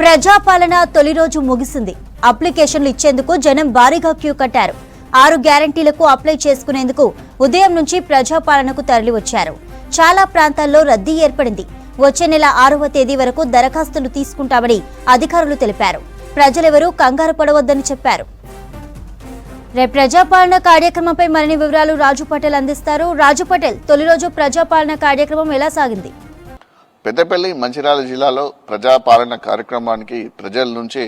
ప్రజాపాలన తొలి రోజు ముగిసింది. అప్లికేషన్లు ఇచ్చేందుకు జనం భారీగా క్యూ కట్టారు. ఆరు గ్యారంటీలకు అప్లై చేసుకునేందుకు ఉదయం నుంచి ప్రజాపాలనకు తరలివచ్చారు. చాలా ప్రాంతాల్లో రద్దీ ఏర్పడింది. వచ్చే నెల ఆరవ తేదీ వరకు దరఖాస్తులు తీసుకుంటామని అధికారులు తెలిపారు. ప్రజలెవరూ కంగారు పడవద్దని చెప్పారు. రేపు ప్రజాపాలన కార్యక్రమంపై మరిన్ని వివరాలు రాజు పటేల్ అందిస్తారు. రాజు పటేల్ తొలి రోజు ప్రజాపాలన కార్యక్రమం ఎలా సాగింది? పెద్దపల్లి మంచిర్యాల జిల్లాలో ప్రజాపాలన కార్యక్రమానికి ప్రజల నుంచి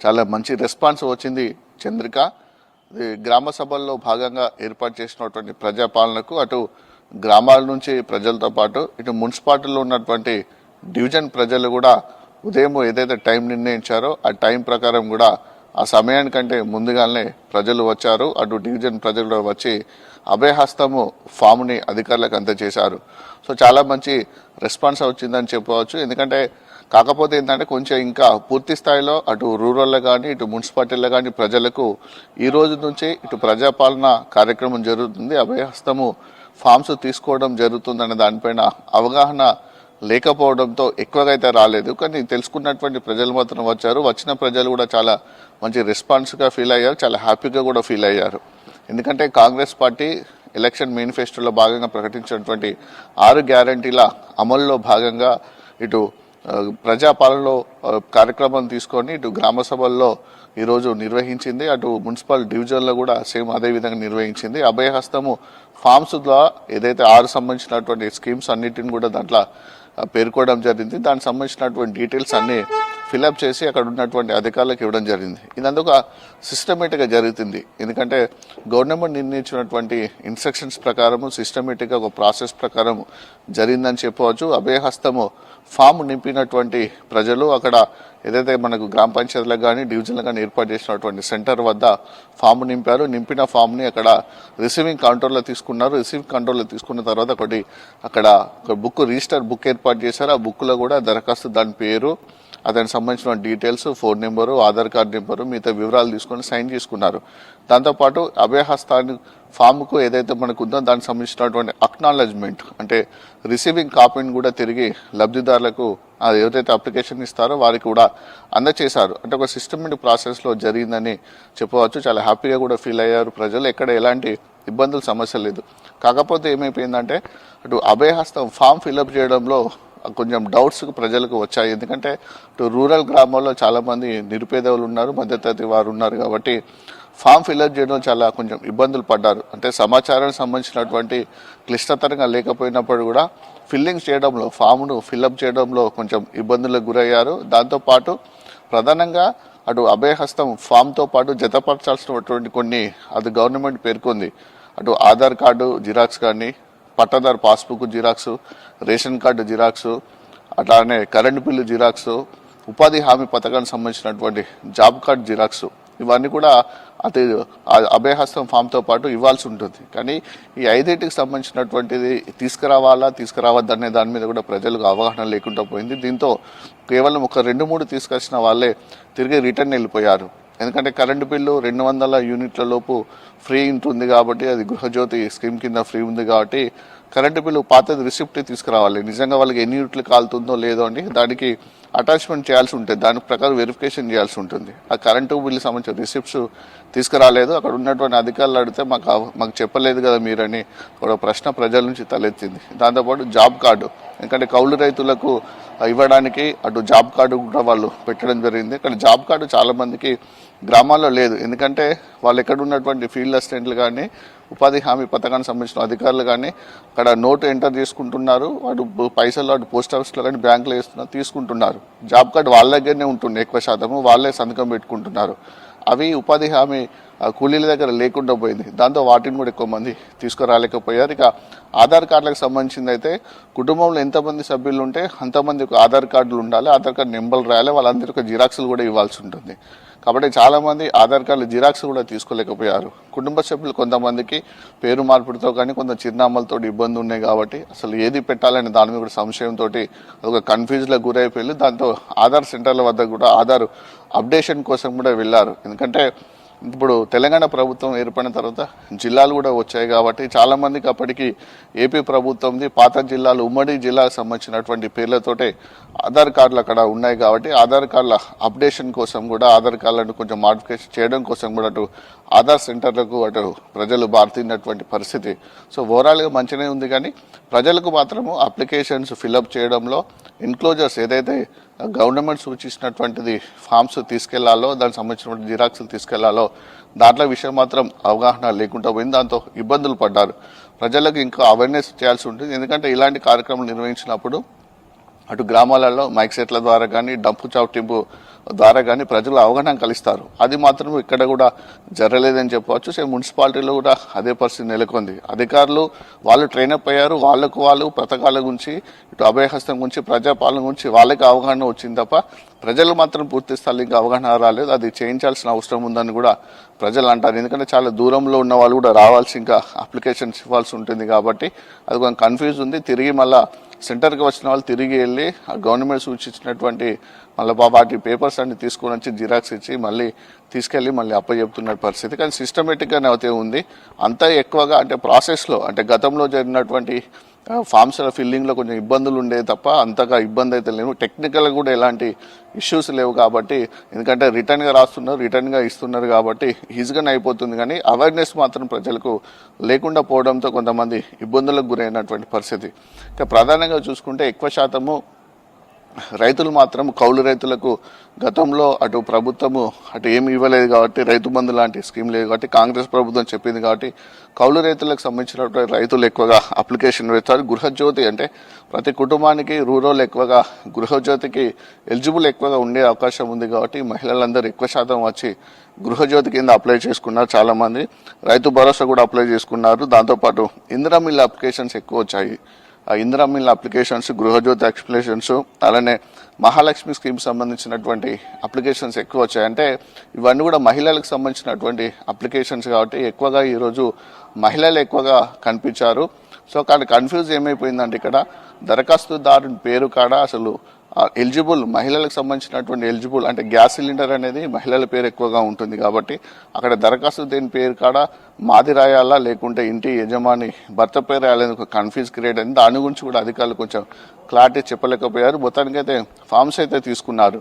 చాలా మంచి రెస్పాన్స్ వచ్చింది చంద్రిక. ఇది గ్రామ సభల్లో భాగంగా ఏర్పాటు చేసినటువంటి ప్రజాపాలనకు అటు గ్రామాల నుంచి ప్రజలతో పాటు ఇటు మున్సిపాలిటీలో ఉన్నటువంటి డివిజన్ ప్రజలు కూడా ఉదయం ఏదైతే టైం నిర్ణయించారో ఆ టైం ప్రకారం కూడా ఆ సమయానికంటే ముందుగానే ప్రజలు వచ్చారు. అటు డివిజన్ ప్రజలు వచ్చి అభయహస్తము ఫామ్ని అధికారులకు అందజేశారు. సో చాలా మంచి రెస్పాన్స్ వచ్చిందని చెప్పవచ్చు. ఎందుకంటే కాకపోతే ఏంటంటే కొంచెం ఇంకా పూర్తి స్థాయిలో అటు రూరల్లో కానీ ఇటు మున్సిపాలిటీలో కానీ ప్రజలకు ఈ రోజు నుంచి ఇటు ప్రజాపాలన కార్యక్రమం జరుగుతుంది. అభయహస్తము ఫామ్స్ తీసుకోవడం జరుగుతుందనే దానిపైన అవగాహన లేకపోవడంతో ఎక్కువగా అయితే రాలేదు. కానీ తెలుసుకున్నటువంటి ప్రజలు మాత్రం వచ్చారు. వచ్చిన ప్రజలు కూడా చాలా మంచి రెస్పాన్స్గా ఫీల్ అయ్యారు. చాలా హ్యాపీగా కూడా ఫీల్ అయ్యారు. ఎందుకంటే కాంగ్రెస్ పార్టీ ఎలక్షన్ మేనిఫెస్టోలో భాగంగా ప్రకటించినటువంటి ఆరు గ్యారంటీల అమల్లో భాగంగా ఇటు ప్రజాపాలనలో కార్యక్రమం తీసుకొని ఇటు గ్రామ సభల్లో ఈరోజు నిర్వహించింది. అటు మున్సిపల్ డివిజన్లో కూడా సేమ్ అదే విధంగా నిర్వహించింది. అభయహస్తము ఫామ్స్ ద్వారా ఏదైతే ఆరు సంబంధించినటువంటి స్కీమ్స్ అన్నిటిని కూడా దాంట్లో పేర్కోవడం జరిగింది. దానికి సంబంధించినటువంటి డీటెయిల్స్ అన్ని ఫిలప్ చేసి అక్కడ ఉన్నటువంటి అధికారులకు ఇవ్వడం జరిగింది. ఇది ఒక సిస్టమేటిక్గా జరుగుతుంది. ఎందుకంటే గవర్నమెంట్ నిర్ణయించినటువంటి ఇన్స్ట్రక్షన్స్ ప్రకారము సిస్టమేటిక్గా ఒక ప్రాసెస్ ప్రకారం జరిగిందని చెప్పవచ్చు. అభయహస్తము ఫామ్ నింపినటువంటి ప్రజలు అక్కడ ఏదైతే మనకు గ్రామ పంచాయతీలకు కానీ డివిజన్లకు కానీ ఏర్పాటు చేసినటువంటి సెంటర్ వద్ద ఫామ్ నింపారు. నింపిన ఫామ్ని అక్కడ రిసీవింగ్ కౌంటర్లో తీసుకున్నారు. రిసీవింగ్ కౌంటర్లో తీసుకున్న తర్వాత ఒకటి అక్కడ ఒక బుక్ రిజిస్టర్ బుక్ ఏర్పాటు చేశారు. ఆ బుక్లో కూడా దరఖాస్తు దాని పేరు అతనికి సంబంధించిన details phone number Aadhaar card number మిగతా వివరాలు తీసుకొని సైన్ చేసుకున్నారు. దాంతోపాటు అభయహస్తాన్ని ఫామ్కు ఏదైతే మనకు ఉందో దానికి సంబంధించినటువంటి అక్నాలజ్మెంట్ అంటే రిసీవింగ్ కాపీని కూడా తిరిగి లబ్ధిదారులకు అది ఏదైతే అప్లికేషన్ ఇస్తారో వారికి కూడా అందచేశారు. అంటే ఒక సిస్టమేటిక్ ప్రాసెస్లో జరిగిందని చెప్పవచ్చు. చాలా హ్యాపీగా కూడా ఫీల్ అయ్యారు ప్రజలు. ఎక్కడ ఎలాంటి ఇబ్బందులు సమస్య లేదు. కాకపోతే ఏమైపోయిందంటే అటు అభయహస్తం ఫామ్ ఫిలప్ చేయడంలో కొంచెం డౌట్స్ ప్రజలకు వచ్చాయి. ఎందుకంటే ఇటు రూరల్ గ్రామాల్లో చాలామంది నిరుపేదలు ఉన్నారు మధ్యతరగతి వారు ఉన్నారు కాబట్టి ఫామ్ ఫిల్అప్ చేయడం చాలా కొంచెం ఇబ్బందులు పడ్డారు. అంటే సమాచారానికి సంబంధించినటువంటి క్లిష్టతరంగా లేకపోయినప్పుడు కూడా ఫిల్లింగ్స్ చేయడంలో ఫామ్ను ఫిల్అప్ చేయడంలో కొంచెం ఇబ్బందులకు గురయ్యారు. దాంతోపాటు ప్రధానంగా అటు అభయహస్తం ఫామ్తో పాటు జతపరచాల్సినటువంటి కొన్ని అది గవర్నమెంట్ పేర్కొంది. అటు ఆధార్ కార్డు జిరాక్స్ కానీ పట్టాదారు passbook xerox ration card xerox అట్లానే కరెంటు బిల్లు జిరాక్స్ ఉపాధి హామీ పథకానికి సంబంధించినటువంటి జాబ్ కార్డ్ జిరాక్స్ ఇవన్నీ కూడా అతి అభయహస్తం ఫామ్తో పాటు ఇవ్వాల్సి ఉంటుంది. కానీ ఈ ఐదేటికి సంబంధించినటువంటిది తీసుకురావాలా తీసుకురావద్దనే దాని మీద కూడా ప్రజలకు అవగాహన లేకుండా పోయింది. దీంతో కేవలం ఒక రెండు మూడు తీసుకొచ్చిన వాళ్ళే తిరిగి రిటర్న్ వెళ్ళిపోయారు. ఎందుకంటే కరెంటు బిల్లు రెండు వందల యూనిట్ల లోపు ఫ్రీ ఉంటుంది కాబట్టి అది గృహజ్యోతి స్కీమ్ కింద ఫ్రీ ఉంది కాబట్టి కరెంటు బిల్లు పాతది రిసిప్ట్ తీసుకురావాలి. నిజంగా వాళ్ళకి ఎన్ని యూనిట్లు కాలుతుందో లేదో అని దానికి అటాచ్మెంట్ చేయాల్సి ఉంటుంది. దాని ప్రకారం వెరిఫికేషన్ చేయాల్సి ఉంటుంది. ఆ కరెంటు బిల్లు సంబంధించిన రిసిప్ట్స్ తీసుకురాలేదు. అక్కడ ఉన్నటువంటి అధికారులు అడిగితే మాకు మాకు చెప్పలేదు కదా మీరని ఒక ప్రశ్న ప్రజల నుంచి తలెత్తింది. దాంతోపాటు జాబ్ కార్డు. ఎందుకంటే కౌలు రైతులకు ఇవ్వడానికి అటు జాబ్ కార్డు కూడా వాళ్ళు పెట్టడం జరిగింది. ఇక్కడ జాబ్ కార్డు చాలామందికి గ్రామాల్లో లేదు. ఎందుకంటే వాళ్ళు ఎక్కడ ఉన్నటువంటి ఫీల్డ్ అసిస్టెంట్లు కానీ ఉపాధి హామీ పథకానికి సంబంధించిన అధికారులు కానీ అక్కడ నోటు ఎంటర్ చేసుకుంటున్నారు వాడు పైసలు అటు పోస్ట్ ఆఫీస్లో కానీ బ్యాంకులో వేస్తున్నారు తీసుకుంటున్నారు. జాబ్ కార్డు వాళ్ళ దగ్గరనే ఉంటుంది ఎక్కువ శాతము. వాళ్ళే సంతకం పెట్టుకుంటున్నారు. అవి ఉపాధి హామీ ఆ, కూలీల దగ్గర లేకుండా పోయింది. దాంతో వాటిని కూడా ఎక్కువ మంది తీసుకురాలేకపోయారు. ఇక ఆధార్ కార్డులకు సంబంధించింది అయితే కుటుంబంలో ఎంతమంది సభ్యులు ఉంటే అంతమంది ఒక ఆధార్ కార్డులు ఉండాలి ఆధార్ కార్డు నెంబర్లు రాయాలి వాళ్ళందరికీ ఒక జిరాక్స్లు కూడా ఇవ్వాల్సి ఉంటుంది. కాబట్టి చాలామంది ఆధార్ కార్డులు జిరాక్స్ కూడా తీసుకోలేకపోయారు. కుటుంబ సభ్యులు కొంతమందికి పేరు మార్పిడితో కానీ కొంత చిరునామాలతో ఇబ్బంది ఉన్నాయి కాబట్టి అసలు ఏది పెట్టాలనే దాని మీద కూడా సంశయంతో ఒక కన్ఫ్యూజ్లో గురైపోయి దాంతో ఆధార్ సెంటర్ల వద్ద కూడా ఆధార్ అప్డేషన్ కోసం కూడా వెళ్ళారు. ఎందుకంటే ఇప్పుడు తెలంగాణ ప్రభుత్వం ఏర్పడిన తర్వాత జిల్లాలు కూడా వచ్చాయి కాబట్టి చాలామందికి అప్పటికి ఏపీ ప్రభుత్వంది పాత జిల్లాలు ఉమ్మడి జిల్లాకు సంబంధించినటువంటి పేర్లతోటే ఆధార్ కార్డులు అక్కడ ఉన్నాయి కాబట్టి ఆధార్ కార్డుల అప్డేషన్ కోసం కూడా ఆధార్ కార్డులను కొంచెం మాడిఫికేషన్ చేయడం కోసం కూడా అటు ఆధార్ సెంటర్లకు అటు ప్రజలు బారుతున్నటువంటి పరిస్థితి. సో ఓవరాల్గా మంచిగానే ఉంది కానీ ప్రజలకు మాత్రము అప్లికేషన్స్ ఫిలప్ చేయడంలో ఎన్క్లోజర్స్ ఏదైతే గవర్నమెంట్ సూచించినటువంటిది ఫామ్స్ తీసుకెళ్ళాలో దానికి సంబంధించినటువంటి జిరాక్స్లు తీసుకెళ్ళాలో దాంట్లో విషయం మాత్రం అవగాహన లేకుండా పోయింది. దాంతో ఇబ్బందులు పడ్డారు. ప్రజలకు ఇంకా అవేర్నెస్ చేయాల్సి ఉంటుంది. ఎందుకంటే ఇలాంటి కార్యక్రమాలు నిర్వహించినప్పుడు అటు గ్రామాలలో మైక్ సెట్ల ద్వారా కానీ డంపు చౌటింపు ద్వారా కానీ ప్రజలు అవగాహన కలిస్తారు. అది మాత్రం ఇక్కడ కూడా జరగలేదని చెప్పవచ్చు. సేమ్ మున్సిపాలిటీలో కూడా అదే పరిస్థితి నెలకొంది. అధికారులు వాళ్ళు ట్రైనప్ అయ్యారు. వాళ్ళకు వాళ్ళు పథకాల గురించి ఇటు అభయహస్తం గురించి ప్రజాపాలన గురించి వాళ్ళకి అవగాహన వచ్చింది తప్ప ప్రజలు మాత్రం పూర్తి స్థాయిలో ఇంకా అవగాహన రాలేదు. అది చేయించాల్సిన అవసరం ఉందని కూడా ప్రజలు అంటారు. ఎందుకంటే చాలా దూరంలో ఉన్న వాళ్ళు కూడా రావాల్సి ఇంకా అప్లికేషన్స్ ఇవ్వాల్సి ఉంటుంది కాబట్టి అది కొంచెం కన్ఫ్యూజ్ ఉంది. తిరిగి మళ్ళీ సెంటర్కి వచ్చిన వాళ్ళు తిరిగి వెళ్ళి ఆ గవర్నమెంట్ సూచించినటువంటి మళ్ళీ వాటి పేపర్స్ అన్ని తీసుకొని వచ్చి జిరాక్స్ ఇచ్చి మళ్ళీ తీసుకెళ్ళి మళ్ళీ అప్పచెప్తున్న పరిస్థితి. కానీ సిస్టమేటిక్గానే అయితే ఉంది. అంతా ఎక్కువగా అంటే ప్రాసెస్లో అంటే గతంలో జరిగినటువంటి ఫామ్స్ ఫిల్లింగ్లో కొంచెం ఇబ్బందులు ఉండేవి తప్ప అంతగా ఇబ్బంది అయితే లేవు. టెక్నికల్గా కూడా ఎలాంటి ఇష్యూస్ లేవు కాబట్టి ఎందుకంటే రిటర్న్గా రాస్తున్నారు రిటర్న్గా ఇస్తున్నారు కాబట్టి ఈజీగానే అయిపోతుంది. కానీ అవేర్నెస్ మాత్రం ప్రజలకు లేకుండా పోవడంతో కొంతమంది ఇబ్బందులకు గురైనటువంటి పరిస్థితి. ఇక ప్రధానంగా చూసుకుంటే ఎక్కువ శాతము రైతులు మాత్రం కౌలు రైతులకు గతంలో అటు ప్రభుత్వము అటు ఏమి ఇవ్వలేదు కాబట్టి రైతు బంధు లాంటి స్కీమ్ లేదు కాబట్టి కాంగ్రెస్ ప్రభుత్వం చెప్పింది కాబట్టి కౌలు రైతులకు సంబంధించినటువంటి రైతులు ఎక్కువగా అప్లికేషన్ వేస్తారు. గృహజ్యోతి అంటే ప్రతి కుటుంబానికి రూరల్ ఎక్కువగా గృహజ్యోతికి ఎలిజిబుల్ ఎక్కువగా ఉండే అవకాశం ఉంది కాబట్టి మహిళలందరూ ఎక్కువ శాతం వచ్చి గృహజ్యోతి కింద అప్లై చేసుకున్నారు చాలామంది. రైతు భరోసా కూడా అప్లై చేసుకున్నారు. దాంతోపాటు ఇందిరా మిల్ అప్లికేషన్స్ ఎక్కువ వచ్చాయి. ఇందిరా మిల్ అప్లికేషన్స్ గృహజ్యోతి అప్లికేషన్స్ అలానే మహాలక్ష్మి స్కీమ్ సంబంధించినటువంటి అప్లికేషన్స్ ఎక్కువ వచ్చాయంటే ఇవన్నీ కూడా మహిళలకు సంబంధించినటువంటి అప్లికేషన్స్ కాబట్టి ఎక్కువగా ఈరోజు మహిళలు ఎక్కువగా కనిపించారు. సో కానీ కన్ఫ్యూజ్ ఏమైపోయిందంటే ఇక్కడ దరఖాస్తుదారుని పేరు కాడ అసలు ఎలిజిబుల్ మహిళలకు సంబంధించినటువంటి ఎలిజిబుల్ అంటే గ్యాస్ సిలిండర్ అనేది మహిళల పేరు ఎక్కువగా ఉంటుంది కాబట్టి అక్కడ దరఖాస్తు దేని పేరు కాడ మాది రాయాలా లేకుంటే ఇంటి యజమాని భర్త పేరు రాయాలని ఒక కన్ఫ్యూజ్ క్రియేట్ అయింది. దాని గురించి కూడా అధికారులు కొంచెం క్లారిటీ చెప్పలేకపోయారు. మొత్తానికి అయితే ఫామ్స్ అయితే తీసుకున్నారు.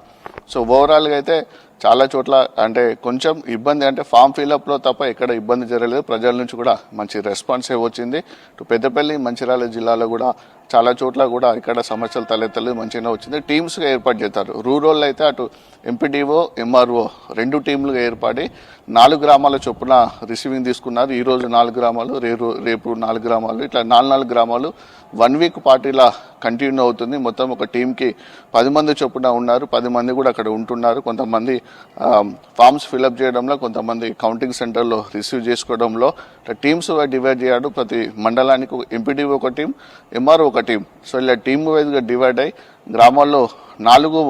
సో ఓవరాల్గా అయితే చాలా చోట్ల అంటే కొంచెం ఇబ్బంది అంటే ఫామ్ ఫిలప్లో తప్ప ఎక్కడ ఇబ్బంది జరగలేదు. ప్రజల నుంచి కూడా మంచి రెస్పాన్సే వచ్చింది. ఇటు పెద్దపల్లి మంచిర్యాల జిల్లాలో కూడా చాలా చోట్ల కూడా ఇక్కడ సమస్యలు తలెత్తలేదు మంచిగానే వచ్చింది. టీమ్స్గా ఏర్పాటు చేస్తారు రూరల్ అయితే అటు ఎంపీడీఓ ఎంఆర్ఓ రెండు టీంలుగా ఏర్పడి నాలుగు గ్రామాల చొప్పున రిసీవింగ్ తీసుకున్నారు. ఈ రోజు నాలుగు గ్రామాలు రేపు రేపు నాలుగు గ్రామాలు ఇట్లా నాలుగు నాలుగు గ్రామాలు వన్ వీక్ పార్టీలా కంటిన్యూ అవుతుంది. మొత్తం ఒక టీంకి పది మంది చొప్పున ఉన్నారు. పది మంది కూడా అక్కడ ఉంటున్నారు. కొంతమంది ఫామ్స్ ఫిలప్ చేయడంలో కొంతమంది కౌంటింగ్ సెంటర్లో రిసీవ్ చేసుకోవడంలో. ఇట్లా టీమ్స్ డివైడ్ చేయడం. ప్రతి మండలానికి ఎంపీడీ ఒక టీం ఎంఆర్ఓ ఒక టీం. సో ఇలా టీమ్ వైజ్గా డివైడ్ అయ్యి గ్రామాల్లో నాలుగు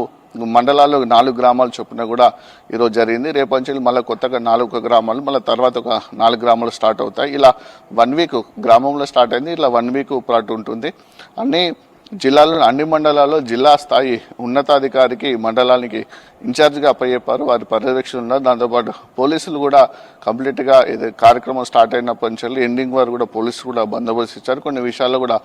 మండలాల్లో నాలుగు గ్రామాలు చొప్పున కూడా ఈరోజు జరిగింది. రేపంచి మళ్ళీ కొత్తగా నాలుగు గ్రామాలు మళ్ళీ తర్వాత ఒక నాలుగు గ్రామాలు స్టార్ట్ అవుతాయి. ఇలా వన్ వీక్ గ్రామంలో స్టార్ట్ అయింది. ఇలా వన్ వీక్ పాటు ఉంటుంది. అన్ని జిల్లాలో అన్ని మండలాల్లో జిల్లా స్థాయి ఉన్నతాధికారికి మండలానికి ఇన్ఛార్జ్గా అప్పచెప్పారు వారి పర్యవేక్షణ ఉన్నారు. దాంతోపాటు పోలీసులు కూడా కంప్లీట్గా ఇది కార్యక్రమం స్టార్ట్ అయినప్పటి నుంచి ఎండింగ్ వరకు కూడా పోలీసులు కూడా బందోబస్తు ఇచ్చారు. కొన్ని విషయాల్లో కూడా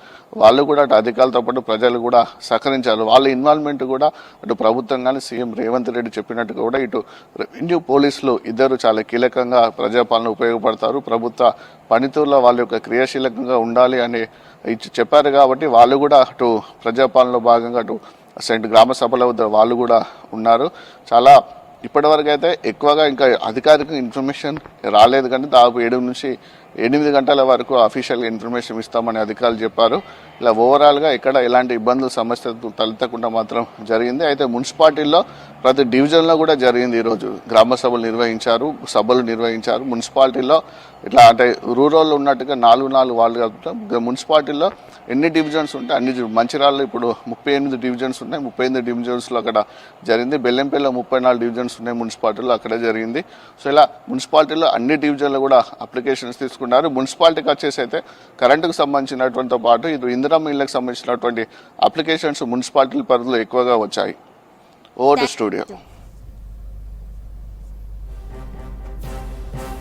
వాళ్ళు కూడా అటు అధికారులతో పాటు ప్రజలు కూడా సహకరించారు. వాళ్ళ ఇన్వాల్వ్మెంట్ కూడా అటు ప్రభుత్వం కానీ సీఎం రేవంత్ రెడ్డి చెప్పినట్టుగా కూడా ఇటు రెవెన్యూ పోలీసులు ఇద్దరు చాలా కీలకంగా ప్రజాపాలన ఉపయోగపడతారు. ప్రభుత్వ పనితీరులో వాళ్ళ యొక్క క్రియాశీలకంగా ఉండాలి అనే ఇచ్చి చెప్పారు కాబట్టి వాళ్ళు కూడా అటు ప్రజాపాలనలో భాగంగా అటు సెంట్ గ్రామ సభల వద్ద వాళ్ళు కూడా ఉన్నారు. చాలా ఇప్పటివరకు అయితే ఎక్కువగా ఇంకా అధికారిక ఇన్ఫర్మేషన్ రాలేదు కానీ దాదాపు ఏడు నుంచి ఎనిమిది గంటల వరకు అఫీషియల్ ఇన్ఫర్మేషన్ ఇస్తామని అధికారులు చెప్పారు. ఇలా ఓవరాల్గా ఇక్కడ ఎలాంటి ఇబ్బందులు సమస్యలు తలెత్తకుండా మాత్రం జరిగింది. అయితే మున్సిపాలిటీల్లో ప్రతి డివిజన్లో కూడా జరిగింది ఈరోజు గ్రామ సభలు నిర్వహించారు సభలు నిర్వహించారు. మున్సిపాలిటీలో ఇట్లా అంటే రూరల్ ఉన్నట్టుగా నాలుగు నాలుగు వాళ్ళు కలుపుతాం. మున్సిపాలిటీలో ఎన్ని డివిజన్స్ ఉంటాయి అన్ని డి- మంచిర్యాలలో ఇప్పుడు ముప్పై ఎనిమిది డివిజన్స్ ఉన్నాయి. ముప్పై ఎనిమిది డివిజన్స్లో అక్కడ జరిగింది. బెల్లంపల్లిలో ముప్పై నాలుగు డివిజన్స్ ఉన్నాయి మున్సిపాలిటీలో అక్కడే జరిగింది. సో ఇలా మున్సిపాలిటీలో అన్ని డివిజన్లు కూడా అప్లికేషన్స్ తీసుకున్నారు. మున్సిపాలిటీకి వచ్చేసి అయితే కరెంటుకు సంబంధించినటువంటి పాటు ఇది ఇందిరమ్మ ఇళ్ళకి సంబంధించినటువంటి అప్లికేషన్స్ మున్సిపాలిటీ పరిధిలో ఎక్కువగా వచ్చాయి. Over to studio